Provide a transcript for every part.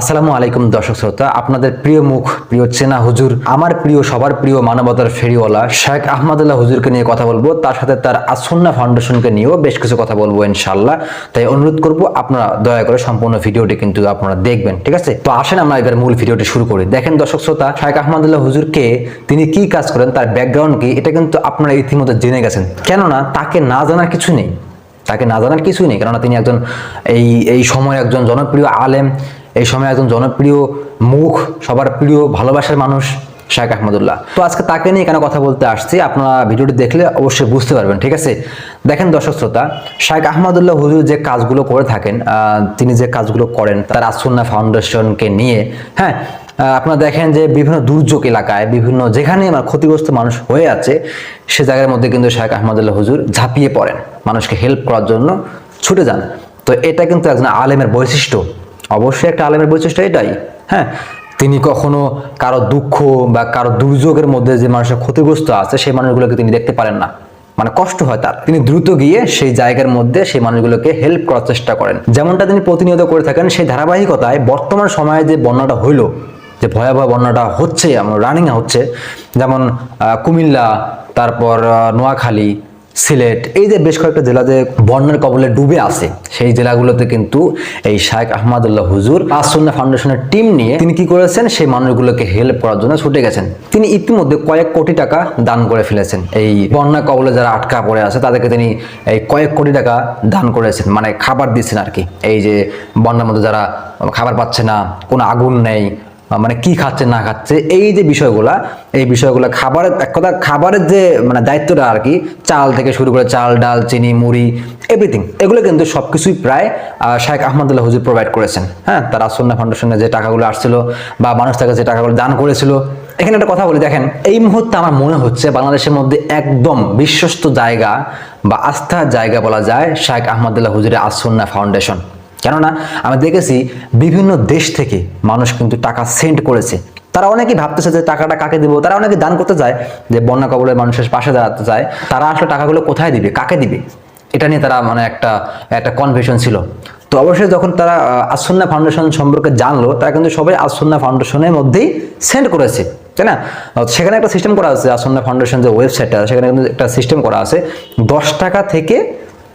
আসসালামু আলাইকুম দর্শক শ্রোতা, আপনাদের প্রিয় মুখ, প্রিয় চেনা হুজুর, আমার প্রিয়, সবার প্রিয় মানবতার ফেরিওয়ালা শেখ আহমদুল্লাহ হুজুরকে নিয়ে কথা বলব। তার সাথে তার আসন্না ফাউন্ডেশনকে নিয়েও বেশ কিছু কথা বলব ইনশাল্লাহ তাই অনুরোধ করব, আপনারা দয়া করে সম্পূর্ণ ভিডিওটি কিন্তু আপনারা দেখবেন, ঠিক আছে? তো আসেন আমরা এবার মূল ভিডিওটি শুরু করি। দেখেন দর্শক শ্রোতা, শেখ আহমদুল্লাহ হুজুরকে তিনি কি কাজ করেন, তার ব্যাকগ্রাউন্ড কি, এটা কিন্তু আপনারা ইতিমধ্যে জেনে গেছেন। কেননা তাকে না জানার কিছু নেই। তাকে না জানার কিছুই নেই। কেননা তিনি একজন এই এই সময় একজন জনপ্রিয় আলেম এই সময় একজন জনপ্রিয় মুখ, সবার প্রিয়, ভালোবাসার মানুষ শেখ আহমদুল্লাহ। তো আজকে তাকে নিয়ে কেন কথা বলতে আসছি। আপনারা ভিডিওটি দেখলে অবশ্যই বুঝতে পারবেন, ঠিক আছে? দেখেন দর্শক শ্রোতা শেখ আহমদুল্লাহ হুজুর যে কাজগুলো করে থাকেন তিনি যে কাজগুলো করেন, তার আসন্না ফাউন্ডেশনকে নিয়ে হ্যাঁ আপনারা দেখেন যে বিভিন্ন দুর্যোগ এলাকায়, বিভিন্ন যেখানে আমার ক্ষতিগ্রস্ত মানুষ হয়ে আছে, সে জায়গার মধ্যে কিন্তু শেখ আহমদুল্লাহ হুজুর ঝাঁপিয়ে পড়েন। মানুষকে হেল্প করার জন্য ছুটে যান। তো এটা কিন্তু একজন আলেমের বৈশিষ্ট্য। অবশ্যই একটা আলেমের বৈশিষ্ট্য এটাই। হ্যাঁ তিনি কখনো কারও দুঃখ বা কারও দুর্যোগের মধ্যে যে মানুষের ক্ষতিগ্রস্ত আছে, সেই মানুষগুলোকে তিনি দেখতে পারেন না। মানে কষ্ট হয় তার। তিনি দ্রুত গিয়ে সেই জায়গার মধ্যে সেই মানুষগুলোকে হেল্প করার চেষ্টা করেন। যেমনটা তিনি প্রতিনিয়ত করে থাকেন, সেই ধারাবাহিকতায় বর্তমান সময়ে যে বন্যাটা হইল, যে ভয়াবহ বন্যাটা হচ্ছে, আমার রানিং হচ্ছে, যেমন কুমিল্লা, তারপর নোয়াখালী সিলেট, এই যে বেশ কয়েকটা জেলা যে বন্যার কবলে ডুবে আছে, সেই জেলাগুলোতে কিন্তু এই শায়েখ আহমদুল্লাহ হুজুর আসন্না ফাউন্ডেশনের টিম নিয়ে তিনি কি করেছেন? সেই মানুষগুলোকে হেল্প করার জন্য ছুটে গেছেন। তিনি ইতিমধ্যে কয়েক কোটি টাকা দান করে ফেলেছেন। এই বন্যা কবলে যারা আটকা পড়ে আছে, তাদেরকে তিনি এই কয়েক কোটি টাকা দান করেছেন। মানে খাবার দিচ্ছেন আর কি। এই যে বন্যার মধ্যে যারা খাবার পাচ্ছে না, কোনো আগুন নেই মানে কি খাচ্ছে না খাচ্ছে এই যে বিষয়গুলা এই বিষয়গুলো খাবারের এক কথা খাবারের যে মানে দায়িত্বটা আর কি চাল থেকে শুরু করে চাল ডাল চিনি মুড়ি এভরিথিং এগুলো কিন্তু সবকিছুই প্রায় আহ, শাহেখ আহমদুল্লাহ হুজুর প্রোভাইড করেছেন। হ্যাঁ তার আসন্না ফাউন্ডেশনে যে টাকাগুলো আসছিল বা মানুষ তাকে যে টাকাগুলো দান করেছিল। এখানে একটা কথা বলি দেখেন এই মুহূর্তে আমার মনে হচ্ছে বাংলাদেশের মধ্যে একদম বিশ্বস্ত জায়গা বা আস্থার জায়গা বলা যায় শাহেখ আহমদুল্লাহ হুজুরের আসন্না ফাউন্ডেশন কেননা আমি দেখেছি বিভিন্ন দেশ থেকে মানুষ কিন্তু টাকা সেন্ড করেছে। তারা অনেকেই ভাবতেছে যে টাকাটা কাকে দিব? তারা অনেকে দান করতে চায় যে বন্যা কবলের মানুষের পাশে দাঁড়াতে চায় তারা আসলে টাকাগুলো কোথায় দিবে? কাকে দিবে? এটা নিয়ে তারা মানে একটা একটা কনফিউশন ছিল। তো অবশ্যই যখন তারা আসন্না ফাউন্ডেশন সম্পর্কে জানলো, তারা কিন্তু সবাই আসন্না ফাউন্ডেশনের মধ্যেই সেন্ড করেছে, তাই না? সেখানে একটা সিস্টেম করা আছে আসন্না ফাউন্ডেশন যে ওয়েবসাইটটা সেখানে কিন্তু একটা সিস্টেম করা আছে। দশ টাকা থেকে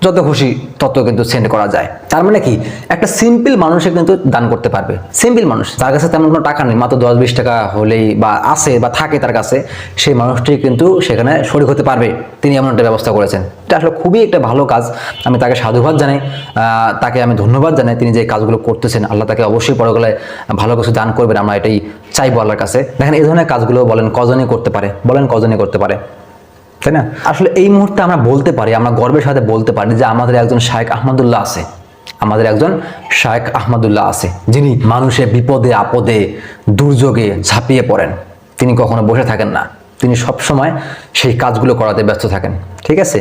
যত খুশি তত কিন্তু সেন্ড করা যায়। তার মানে কি? একটা সিম্পল মানুষে কিন্তু দান করতে পারবে। সিম্পল মানুষ, যার কাছে তেমন কোনো টাকা নেই, মাত্র দশ, বিশ টাকা হলেই বা আছে বা থাকে তার কাছে, সেই মানুষটি কিন্তু সেখানে শরিক হতে পারবে। তিনি এমন একটা ব্যবস্থা করেছেন। এটা আসলে খুবই একটা ভালো কাজ। আমি তাকে সাধুবাদ জানাই। তাকে আমি ধন্যবাদ জানাই। তিনি যে কাজগুলো করতেছেন, আল্লাহ তাকে অবশ্যই পরকালে ভালো কিছু দান করবেন। আমরা এটাই চাইব আল্লাহর কাছে। দেখেন, এই ধরনের কাজগুলো বলেন কজনই করতে পারে? বলেন কজনই করতে পারে? তাই না? আসলে এই মুহূর্তে আমরা বলতে পারি, আমরা গর্বের সাথে বলতে পারি যে আমাদের একজন শায়েক আহমদুল্লাহ আছে। আমাদের একজন শায়েক আহমদুল্লাহ আছে, যিনি মানুষের বিপদে, আপদে, দুর্যোগে ঝাঁপিয়ে পড়েন। তিনি কখনো বসে থাকেন না। তিনি সব সময় সেই কাজগুলো করাতে ব্যস্ত থাকেন। ঠিক আছে?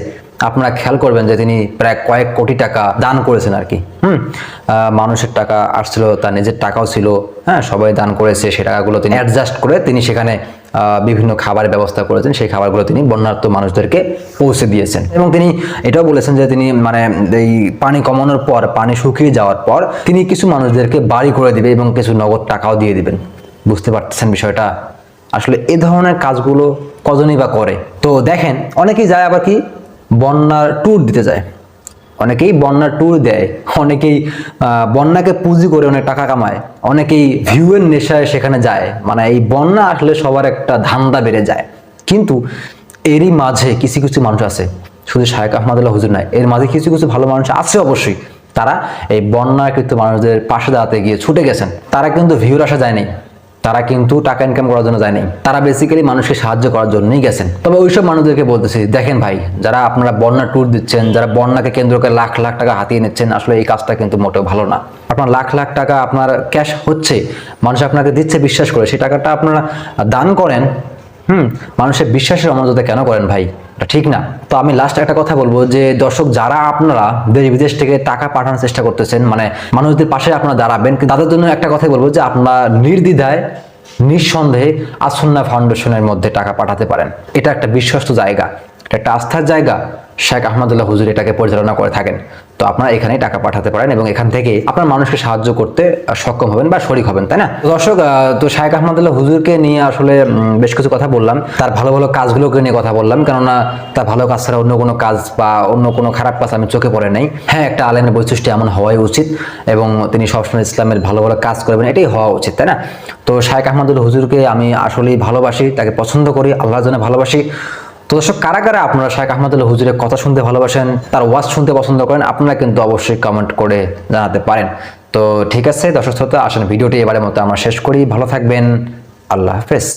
আপনারা খেয়াল করবেন যে তিনি প্রায় কয়েক কোটি টাকা দান করেছেন আর কি। হুম? মানুষের টাকা আসছিল, তার নিজের টাকাও ছিল। হ্যাঁ সবাই দান করেছে সেই টাকাগুলো তিনি অ্যাডজাস্ট করে তিনি সেখানে বিভিন্ন খাবারের ব্যবস্থা করেছেন। সেই খাবারগুলো তিনি বন্যার্থ মানুষদেরকে পৌঁছে দিয়েছেন। এবং তিনি এটাও বলেছেন যে তিনি মানে এই পানি কমানোর পর, পানি শুকিয়ে যাওয়ার পর তিনি কিছু মানুষদেরকে বাড়ি করে দিবে এবং কিছু নগদ টাকাও দিয়ে দিবেন। বুঝতে পারতেছেন বিষয়টা? আসলে এ ধরনের কাজগুলো কজনই বা করে? তো দেখেন, অনেকেই যায় আবার কি বন্যার ট্যুর দিতে যায়। অনেকেই বন্যার ট্যুর দেয়, অনেকেই বন্যাকে পুঁজি করে অনেক টাকা কামায়, অনেকেই ভিউয়ের নেশায় সেখানে যায় মানে এই বন্যা আসলে সবার একটা ধান্দা বেড়ে যায়। কিন্তু এরই মাঝে কিছু কিছু মানুষ আছে, শুধু শায়েক আহমদুল্লাহ হুজুর নাই এর মাঝে কিছু কিছু ভালো মানুষ আছে অবশ্যই, তারা এই বন্যাকৃত মানুষদের পাশে দাঁড়াতে গিয়ে ছুটে গেছেন, তারা কিন্তু ভিউর আসা যায়নি। তারা কিন্তু টাকা ইনকাম করার জন্য যায়নি তারা বেসিক্যালি মানুষকে সাহায্য করার জন্যই গেছেন। তবে ওইসব মানুষদেরকে বলতেছি, দেখেন ভাই, যারা আপনারা বন্যা ট্যুর দিচ্ছেন, যারা বন্যাকে কেন্দ্র করে লাখ লাখ টাকা হাতিয়ে নিচ্ছেন, আসলে এই কাজটা কিন্তু মোটেও ভালো না। আপনার লাখ লাখ টাকা আপনার ক্যাশ হচ্ছে, মানুষ আপনাকে দিচ্ছে, বিশ্বাস করে। সেই টাকাটা আপনারা দান করেন, হুম, মানুষের বিশ্বাসের অমর্যাদা কেন করেন ভাই? ঠিক না। তো আমি লাস্ট একটা কথা বলব যে, দর্শক যারা আপনারা দেশ বিদেশ থেকে টাকা পাঠানোর চেষ্টা করতেছেন মানে মানুষদের পাশে আপনারা দাঁড়াবেন তাদের জন্য একটা কথাই বলব যে, আপনারা নির্দ্বিধায়, নিঃসন্দেহে আসন্না ফাউন্ডেশনের মধ্যে টাকা পাঠাতে পারেন। এটা একটা বিশ্বস্ত জায়গা। একটা আস্থার জায়গা শেখ আহমদুল্লাহ হুজুর এটাকে পরিচালনা করে থাকেন। তো আপনারা এখানেই টাকা পাঠাতে পারেন এবং এখান থেকে আপনার মানুষকে সাহায্য করতে সক্ষম হবেন বা শরিক হবেন, তাই না? দর্শক তো শেখ আহমদুল্লাহ হুজুরকে নিয়ে আসলে বেশ কিছু কথা বললাম। তার ভালো ভালো কাজগুলোকে নিয়ে কথা বললাম, কেননা তার ভালো কাজ ছাড়া অন্য কোনো কাজ বা অন্য কোনো খারাপ কাজ আমি চোখে পড়ে নাই। হ্যাঁ একটা আলেমের বৈশিষ্ট্য এমন হওয়াই উচিত এবং তিনি সবসময় ইসলামের ভালো ভালো কাজ করবেন, এটাই হওয়া উচিত, তাই না? তো শাহেখ আহমদুল্লাহ হুজুরকে আমি আসলেই ভালোবাসি, তাকে পছন্দ করি, আল্লাহর জন্য ভালোবাসি। তো দর্শক কারা কারা আপনারা শেখ আহমদুল্লাহ হুজুরের কথা শুনতে ভালোবাসেন, তার ওয়াজ শুনতে পছন্দ করেন, আপনারা কিন্তু অবশ্যই কমেন্ট করে জানাতে পারেন। তো ঠিক আছে, দর্শক শ্রোতা, আসেন, ভিডিওটি এবারের মতো আমরা শেষ করি। ভালো থাকবেন, আল্লাহ হাফেজ।